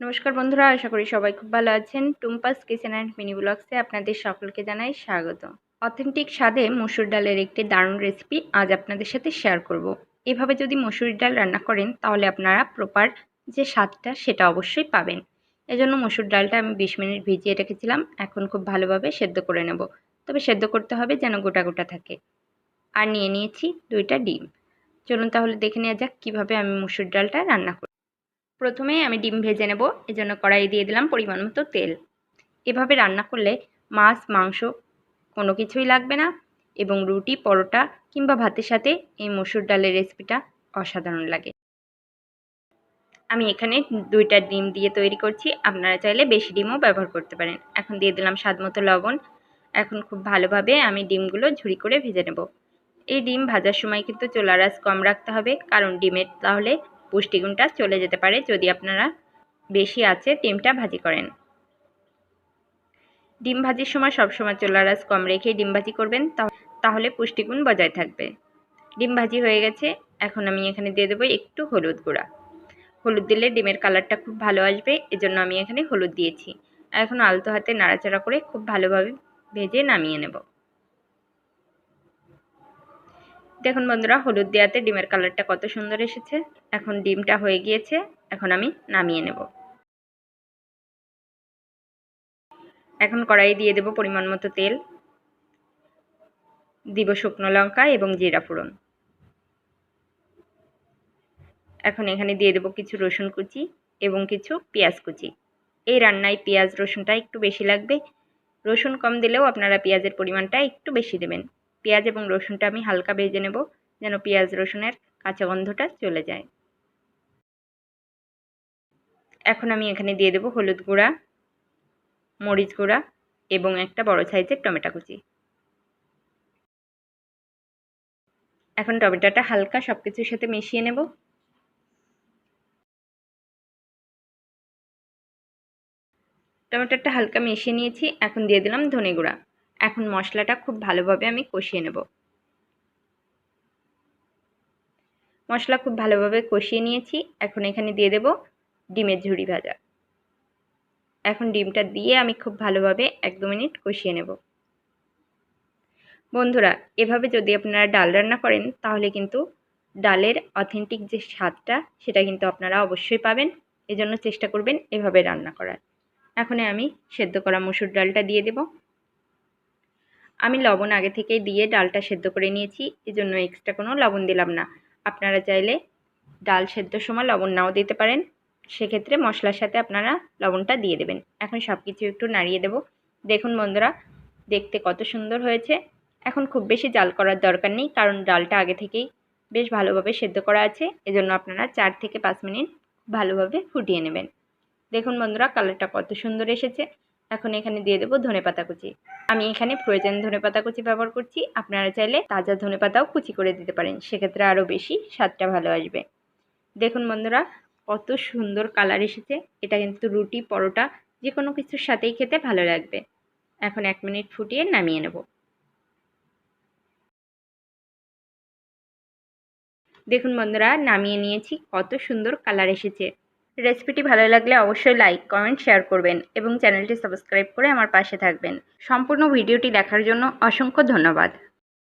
নমস্কার বন্ধুরা, আশা করি সবাই খুব ভালো আছেন। টুম্পাস কিচেন অ্যান্ড মিনি ব্লগসে আপনাদের সকলকে জানাই স্বাগত। অথেন্টিক স্বাদে মসুর ডালের একটি দারুণ রেসিপি আজ আপনাদের সাথে শেয়ার করব। এভাবে যদি মসুর ডাল রান্না করেন, তাহলে আপনারা প্রপার যে স্বাদটা, সেটা অবশ্যই পাবেন। এজন্য মসুর ডালটা আমি বিশ মিনিট ভিজিয়ে রেখেছিলাম। এখন খুব ভালোভাবে সেদ্ধ করে নেব। তবে সেদ্ধ করতে হবে যেন গোটা গোটা থাকে। আর নিয়ে নিয়েছি দুইটা ডিম। চলুন তাহলে দেখে নেওয়া যাক কীভাবে আমি মসুর ডালটা রান্না করি প্রথমে আমি ডিম ভেজে নেব, এজন্য কড়াই দিয়ে দিলাম পরিমাণ মতো তেল। এভাবে রান্না করলে মাছ, মাংস কোনো কিছুই লাগবে না এবং রুটি, পরোটা কিংবা ভাতের সাথে এই মসুর ডালের রেসিপিটা অসাধারণ লাগে। আমি এখানে দুইটা ডিম দিয়ে তৈরি করছি, আপনারা চাইলে বেশি ডিমও ব্যবহার করতে পারেন। এখন দিয়ে দিলাম স্বাদ মতো লবণ। এখন খুব ভালোভাবে আমি ডিমগুলো ঝুড়ি করে ভেজে নেব। এই ডিম ভাজার সময় কিন্তু চোলার কম রাখতে হবে, কারণ ডিমের তাহলে পুষ্টিগুণটা চলে যেতে পারে যদি আপনারা বেশি আছে ডিমটা ভাজি করেন। ডিম ভাজির সময় সবসময় চোলার আঁচ কম রেখে ডিম ভাজি করবেন তাহলে পুষ্টিগুণ বজায় থাকবে। ডিম ভাজি হয়ে গেছে, এখন আমি এখানে দিয়ে দেবো একটু হলুদ গুঁড়া। হলুদ দিলে ডিমের কালারটা খুব ভালো আসবে, এজন্য আমি এখানে হলুদ দিয়েছি। এখন আলতো হাতে নাড়াচাড়া করে খুব ভালোভাবে ভেজে নামিয়ে নেব। দেখুন বন্ধুরা, হলুদ দেওয়াতে ডিমের কালারটা কত সুন্দর এসেছে। এখন ডিমটা হয়ে গিয়েছে, এখন আমি নামিয়ে নেব। এখন কড়াই দিয়ে দেব পরিমাণ মতো তেল, দিব শুকনো লঙ্কা এবং জিরা ফোড়ন। এখন এখানে দিয়ে দেব কিছু রসুন কুচি এবং কিছু পেঁয়াজ কুচি। এই রান্নায় পেঁয়াজ রসুনটা একটু বেশি লাগবে। রসুন কম দিলেও আপনারা পেঁয়াজের পরিমাণটা একটু বেশি দেবেন। পেঁয়াজ এবং রসুনটা আমি হালকা ভেজে নেব, যেন পেঁয়াজ রসুনের কাঁচা গন্ধটা চলে যায়। এখন আমি এখানে দিয়ে দেব হলুদ গুঁড়া, মরিচ গুঁড়া এবং একটা বড় সাইজের টমেটো কুচি। এখন টমেটোটা হালকা সব কিছুর সাথে মিশিয়ে নেব। টমেটোটা হালকা মিশিয়ে নিয়েছি, এখন দিয়ে দিলাম ধনে গুঁড়া। এখন মশলাটা খুব ভালোভাবে আমি কষিয়ে নেব। মশলা খুব ভালোভাবে কষিয়ে নিয়েছি। এখন এখানে দিয়ে দেব ডিমের ঝুড়ি ভাজা। এখন ডিমটা দিয়ে আমি খুব ভালোভাবে এক দু মিনিট কষিয়ে নেব। বন্ধুরা, এভাবে যদি আপনারা ডাল রান্না করেন, তাহলে কিন্তু ডালের অথেন্টিক যে স্বাদটা, সেটা কিন্তু আপনারা অবশ্যই পাবেন। এজন্য চেষ্টা করবেন এভাবে রান্না করার। এখন আমি সেদ্ধ করা মসুর ডালটা দিয়ে দেব। আমি লবণ আগে থেকেই দিয়ে ডালটা সেদ্ধ করে নিয়েছি, এজন্য এক্সট্রা কোনো লবণ দিলাম না। আপনারা চাইলে ডাল সেদ্ধর সময় লবণ নাও দিতে পারেন, সেক্ষেত্রে মশলার সাথে আপনারা লবণটা দিয়ে দেবেন। এখন সব কিছু একটু নাড়িয়ে দেব। দেখুন বন্ধুরা, দেখতে কত সুন্দর হয়েছে। এখন খুব বেশি জাল করার দরকার নেই, কারণ ডালটা আগে থেকেই বেশ ভালোভাবে সেদ্ধ করা আছে, এজন্য আপনারা চার থেকে পাঁচ মিনিট ভালোভাবে ফুটিয়ে নেবেন। দেখুন বন্ধুরা কালারটা কত সুন্দর এসেছে। এখন এখানে দিয়ে দেবো ধনে পাতা কুচি। আমি এখানে প্রয়োজন ধনে পাতা কুচি ব্যবহার করছি। আপনারা চাইলে তাজা ধনে পাতাও কুচি করে দিতে পারেন, সেক্ষেত্রে আরও বেশি স্বাদটা ভালো আসবে। দেখুন বন্ধুরা, কত সুন্দর কালার এসেছে। এটা কিন্তু রুটি, পরোটা যে কোনো কিছুর সাথেই খেতে ভালো লাগবে। এখন এক মিনিট ফুটিয়ে নামিয়ে নেব। দেখুন বন্ধুরা, নামিয়ে নিয়েছি, কত সুন্দর কালার এসেছে। রেসিপিটি ভালো লাগলে অবশ্যই লাইক, কমেন্ট, শেয়ার করবেন এবং চ্যানেলটি সাবস্ক্রাইব করে আমার পাশে থাকবেন। সম্পূর্ণ ভিডিওটি দেখার জন্য অসংখ্য ধন্যবাদ।